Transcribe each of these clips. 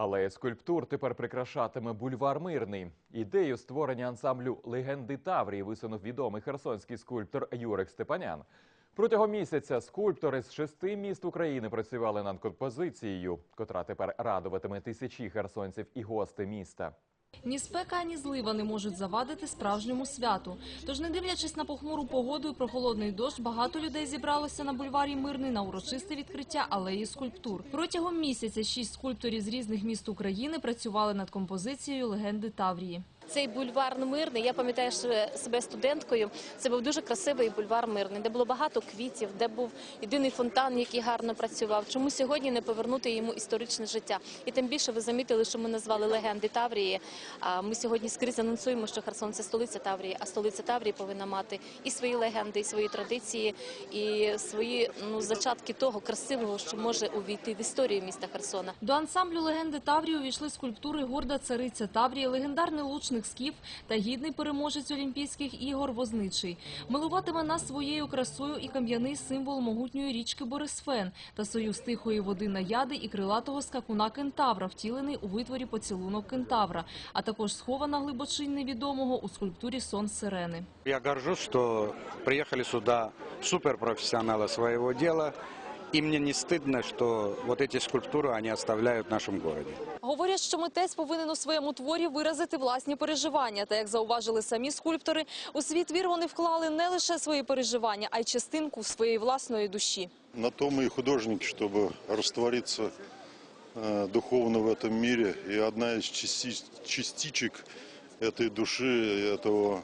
Алея скульптур тепер прикрашатиме бульвар Мирний. Ідею створення ансамблю легенди Таврії висунув відомий херсонський скульптор Юрик Степанян. Протягом місяця скульптори з шести міст України працювали над композицією, котра тепер радуватиме тисячі херсонців і гости міста. Ні спека, ні злива не можуть завадити справжньому святу. Тож, не дивлячись на похмуру погоду і прохолодний дощ, багато людей зібралося на бульварі Мирний на урочисте відкриття алеї скульптур. Протягом місяця шість скульпторів з різних міст України працювали над композицією легенди Таврії. Цей бульвар мирний. Я пам'ятаю себе студенткою. Це був дуже красивий бульвар мирний, де було багато квітів, де був єдиний фонтан, який гарно працював. Чому сьогодні не повернути йому історичне життя? І тим більше ви замітили, що ми назвали легенди Таврії. А ми сьогодні скрізь анонсуємо, що Херсон це столиця Таврії, а столиця Таврії повинна мати і свої легенди, і свої традиції, і свої ну зачатки того красивого, що може увійти в історію міста Херсона. До ансамблю легенди Таврії увійшли скульптури горда цариця Таврії, легендарний лучник скіф та гідний переможець Олімпійських ігор Возничий. Милуватиме нас своєю красою і кам'яний символ могутньої річки Борисфен та союз тихої води наяди і крилатого скакуна кентавра, втілений у витворі поцілунок кентавра, а також схована глибочинь невідомого у скульптурі сон сирени. Я горжусь, что приехали сюда суперпрофессионалы своего дела, и мне не стыдно, что вот эти скульптуры они оставляют в нашем городе. Говорять, що митець повинен у своєму творі виразити власні переживання. Та як зауважили самі скульптори, у свій твір вони вклали не лише свої переживання, а й частинку своєї власної душі. На то мы и художники, чтобы раствориться э, духовно в этом мире. И одна из части- частичек этой души, этого,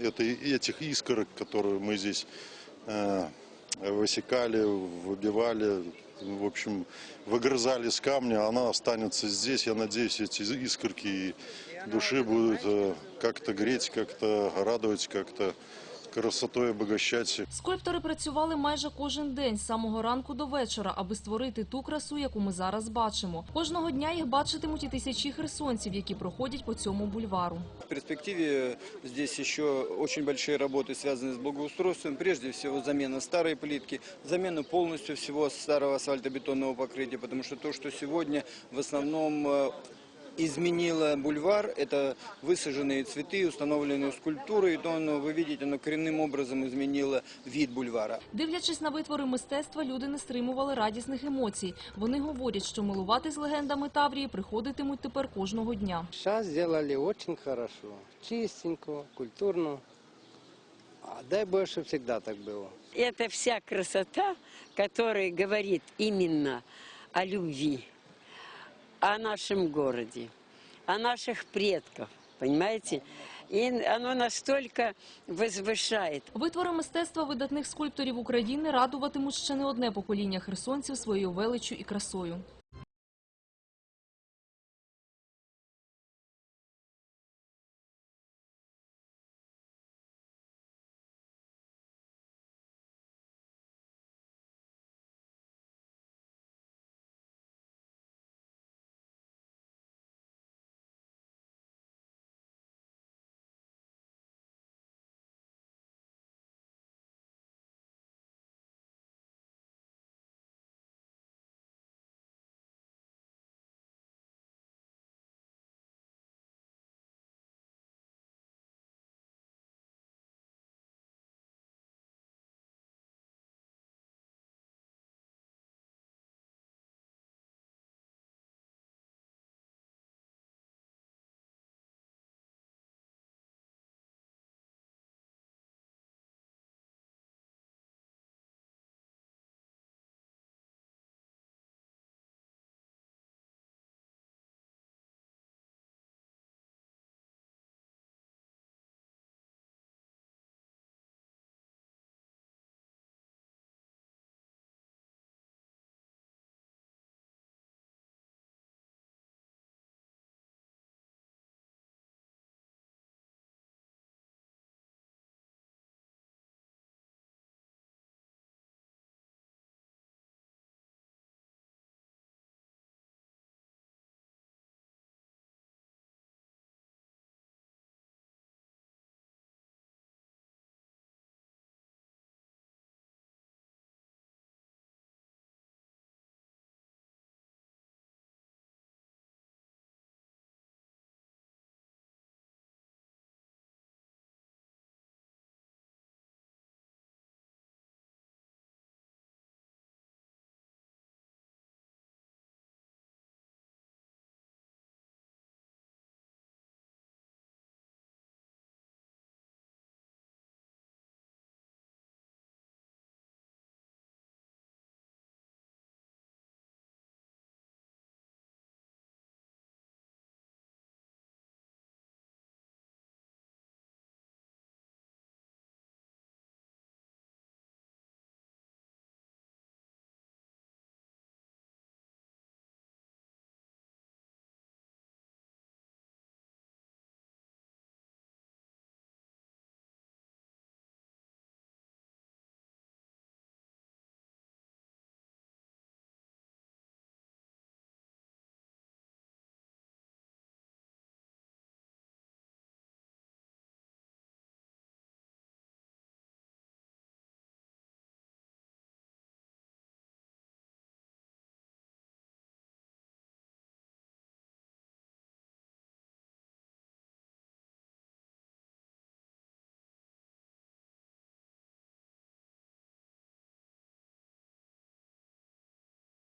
э, этой, этих искорок, которые мы здесь э, высекали, выбивали, в общем, выгрызали с камня, она останется здесь. Я надеюсь, эти искорки души будут э, как-то греть, как-то радовать, как-то красотой обогащать. Скульптори працювали майже кожен день з самого ранку до вечора, аби створити ту красу, яку ми зараз бачимо. Кожного дня їх бачитимуть і тисячі херсонців, які проходять по цьому бульвару. В перспективе здесь еще очень большие работы, связанные с благоустройством. Прежде всего, замена старой плитки, замена полностью всего старого асфальтобетонного покрытия, потому что то, что сегодня в основном э, изменило бульвар, это высаженные цветы, установленные скульптуры, и то, оно, вы видите, оно коренным образом изменило вид бульвара. Дивлячись на витвори мистецтва, люди не стримували радісних емоцій. Вони говорять, що милуватись легендами Таврії приходитимуть тепер кожного дня. Сейчас сделали очень хорошо, чистенько, культурно. А дай Боже, чтобы всегда так было. Это вся красота, которая говорит именно о любви, о нашем городе, о наших предках, понимаете? І воно настільки визвишає. Витвори мистецтва видатних скульпторів України радуватимуть ще не одне покоління херсонців своєю величчю і красою.